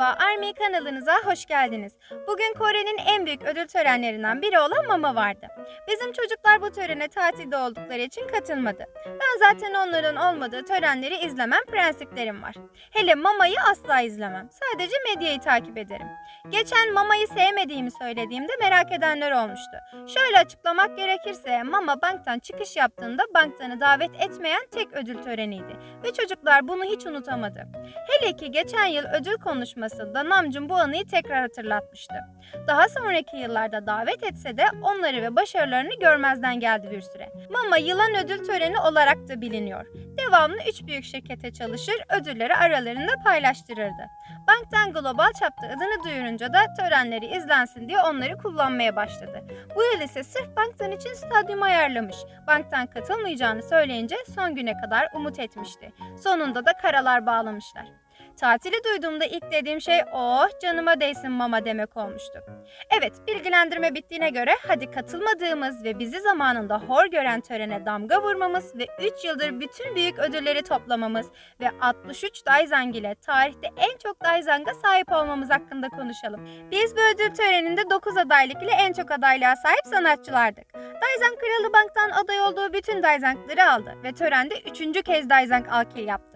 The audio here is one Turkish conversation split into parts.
Merhaba, Army kanalınıza hoş geldiniz. Bugün Kore'nin en büyük ödül törenlerinden biri olan Mama vardı. Bizim çocuklar bu törene tatilde oldukları için katılmadı. Ben zaten onların olmadığı törenleri izlemem prensiplerim var. Hele Mama'yı asla izlemem. Sadece medyayı takip ederim. Geçen Mama'yı sevmediğimi söylediğimde merak edenler olmuştu. Şöyle açıklamak gerekirse Mama banktan çıkış yaptığında banktanı davet etmeyen tek ödül töreniydi. Ve çocuklar bunu hiç unutamadı. Hele ki geçen yıl ödül konuşmasında Namjoon bu anıyı tekrar hatırlatmıştı. Daha sonraki yıllarda davet etse de onları ve başarılarını görmezden geldi bir süre. Mama yılan ödül töreni olarak da biliniyor. Devamlı üç büyük şirkete çalışır, ödülleri aralarında paylaştırırdı. Banktan global çapta adını duyurunca da törenleri izlensin diye onları kullanmaya başladı. Bu yıl ise sırf banktan için stadyum ayarlamış. Banktan katılmayacağını söyleyince son güne kadar umut etmişti. Sonunda da karalar bağlamışlar. Tatili duyduğumda ilk dediğim şey oh canıma değsin mama demek olmuştu. Evet bilgilendirme bittiğine göre hadi katılmadığımız ve bizi zamanında hor gören törene damga vurmamız ve 3 yıldır bütün büyük ödülleri toplamamız ve 63 Daizang ile tarihte en çok Daizang'a sahip olmamız hakkında konuşalım. Biz bu ödül töreninde 9 adaylık ile en çok adaylığa sahip sanatçılardık. Daizang Kralı Bank'tan aday olduğu bütün Daizang'ları aldı ve törende 3. kez Daizang alkil yaptı.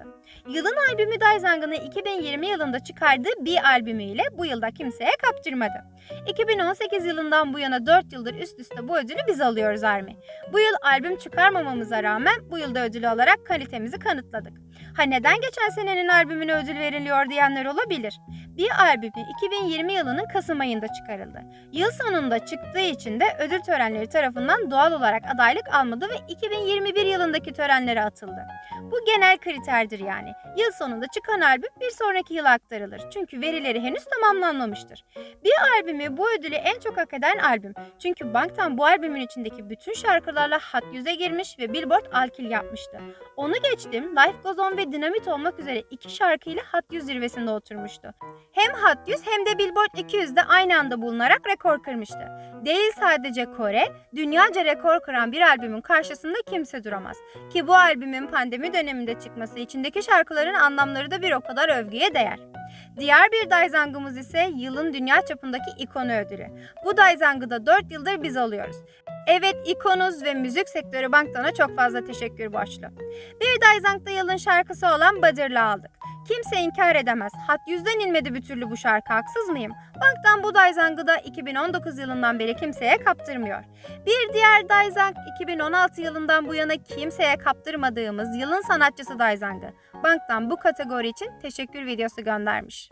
Yılın albümü Daizang'ın 2020 yılında çıkardığı bir albümüyle bu yılda kimseye kaptırmadı. 2018 yılından bu yana 4 yıldır üst üste bu ödülü biz alıyoruz Army. Bu yıl albüm çıkarmamamıza rağmen bu yılda ödülü olarak kalitemizi kanıtladık. Ha neden geçen senenin albümüne ödül veriliyor diyenler olabilir. Bir albümü 2020 yılının Kasım ayında çıkarıldı. Yıl sonunda çıktığı için de ödül törenleri tarafından doğal olarak adaylık almadı ve 2021 yılındaki törenlere atıldı. Bu genel kriterdir yani. Yıl sonunda çıkan albüm bir sonraki yıla aktarılır. Çünkü verileri henüz tamamlanmamıştır. Bir albümü bu ödülü en çok hak eden albüm. Çünkü Banktan bu albümün içindeki bütün şarkılarla hat yüze girmiş ve Billboard alkil yapmıştı. Onu geçtim Life Goes On ve Dynamite olmak üzere iki şarkıyla hat yüz zirvesinde oturmuştu. Hem hat 100 hem de Billboard 200'de aynı anda bulunarak rekor kırmıştı. Değil sadece Kore, dünyaca rekor kıran bir albümün karşısında kimse duramaz. Ki bu albümün pandemi döneminde çıkması içindeki şarkıların anlamları da bir o kadar övgüye değer. Diğer bir Daizang'ımız ise yılın dünya çapındaki ikonu ödülü. Bu Daizang'ı da 4 yıldır biz alıyoruz. Evet ikonuz ve müzik sektörü Banktan'a çok fazla teşekkür borçlu. Bir Daizang'da yılın şarkısı olan Badır'la aldık. Kimse inkar edemez. Hat yüzden inmedi bir türlü bu şarkı haksız mıyım? Banktan bu Daizang'ı da 2019 yılından beri kimseye kaptırmıyor. Bir diğer Daizang 2016 yılından bu yana kimseye kaptırmadığımız yılın sanatçısı Daizang'ı. Akbank'tan bu kategori için teşekkür videosu göndermiş.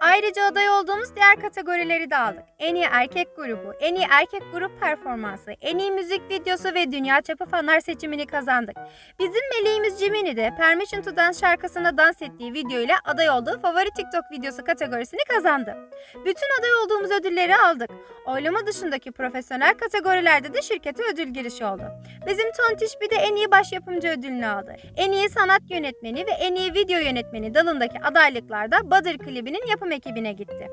Ayrıca aday olduğumuz diğer kategorileri de aldık. En iyi erkek grubu, en iyi erkek grup performansı, en iyi müzik videosu ve dünya çapı fanlar seçimini kazandık. Bizim meleğimiz Jiminy de Permission to Dance şarkısına dans ettiği video ile aday olduğu favori TikTok videosu kategorisini kazandı. Bütün aday olduğumuz ödülleri aldık. Oylama dışındaki profesyonel kategorilerde de şirketi şirkete ödül girişi oldu. Bizim Tontiş bir de en iyi başyapımcı ödülünü aldı. En iyi sanat yönetmeni ve en iyi video yönetmeni dalındaki adaylıklarda Badır klibinin yapım ekibine gitti.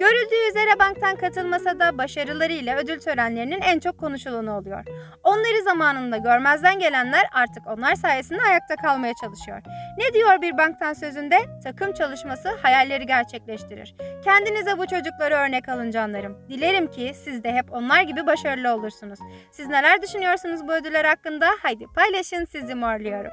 Görüldüğü üzere banktan katılmasa da başarılarıyla ödül törenlerinin en çok konuşulanı oluyor. Onları zamanında görmezden gelenler artık onlar sayesinde ayakta kalmaya çalışıyor. Ne diyor bir banktan sözünde? Takım çalışması hayalleri gerçekleştirir. Kendinize bu çocukları örnek alın canlarım. Dilerim ki siz de hep onlar gibi başarılı olursunuz. Siz neler düşünüyorsunuz bu ödüller hakkında? Haydi paylaşın sizi morluyorum.